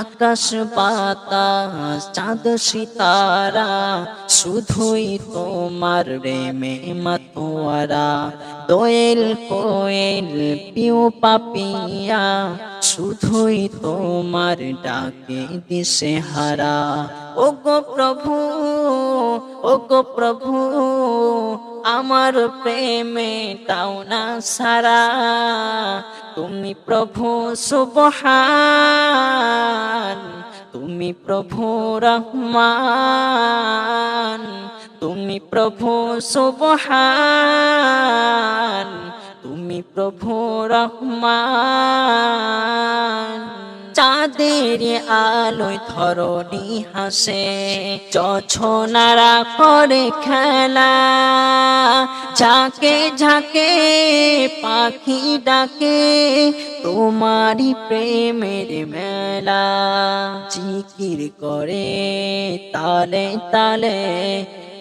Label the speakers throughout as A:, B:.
A: আকাশ পাতা চাঁদ, সিতারা, শুধুই তোমার রেমে মাতোয়ারা। দোয়েল কোয়েল, পিউ পাপিয়া, শুধুই তোমার ডাকে দিশে হারা। ও গো প্রভু ও গো প্রভু, আমার প্রেমে তাও না সারা। তুমি প্রভু সুবহান, তুমি প্রভু রহমান, তুমি প্রভু সুবহান, তুমি প্রভু রহমান। চাঁদের আলোয় ধরণী হাসে, চছনারা করে খেলা। ঝাঁকে ঝাঁকে, পাখি ডাকে তোমারি প্রেমের মেলা চিকির করে তালে তালে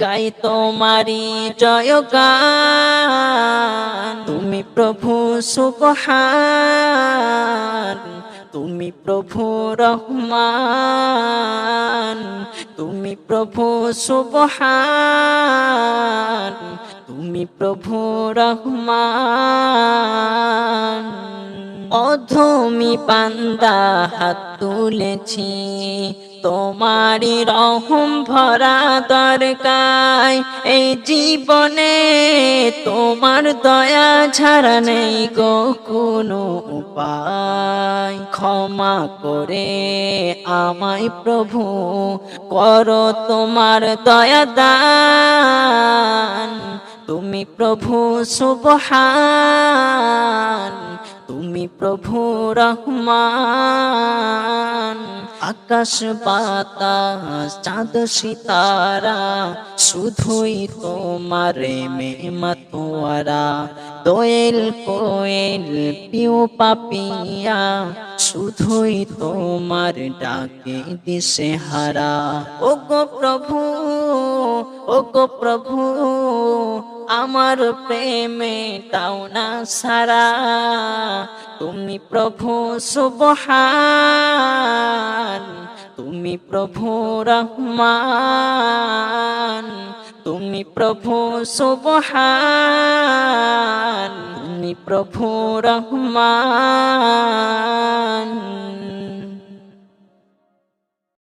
A: গাই তোমারি জয়গান তুমি প্রভু সুবহান, তুমি প্রভু রহমান, তুমি প্রভু সুবহান। তুমি প্রভু রহমান। অধমি পান্দা হাত তুলেছি তোমারি রহম ভরা দরকার এই জীবনে তোমার দয়া ছাড়া নেই গো কোনো উপায়। ক্ষমা করে আমায় প্রভু করো তোমার দয়া দান। তুমি প্রভু সুবহান, তুমি প্রভু রহমান। আকাশ, বাতাস, চাঁদ, সিতারা, শুধুই তোমার মে মাতোয়ারা দোয়েল কোয়েল, পিউ পাপিয়া, শুধুই তোমার ডাকে দিশে হারা ও গো প্রভু ও গো প্রভু আমার প্রেমে তাও না সারা। তুমি প্রভু সুবহান, তুমি প্রভু রহমান, তুমি প্রভু সুবহান, তুমি প্রভু রহমান।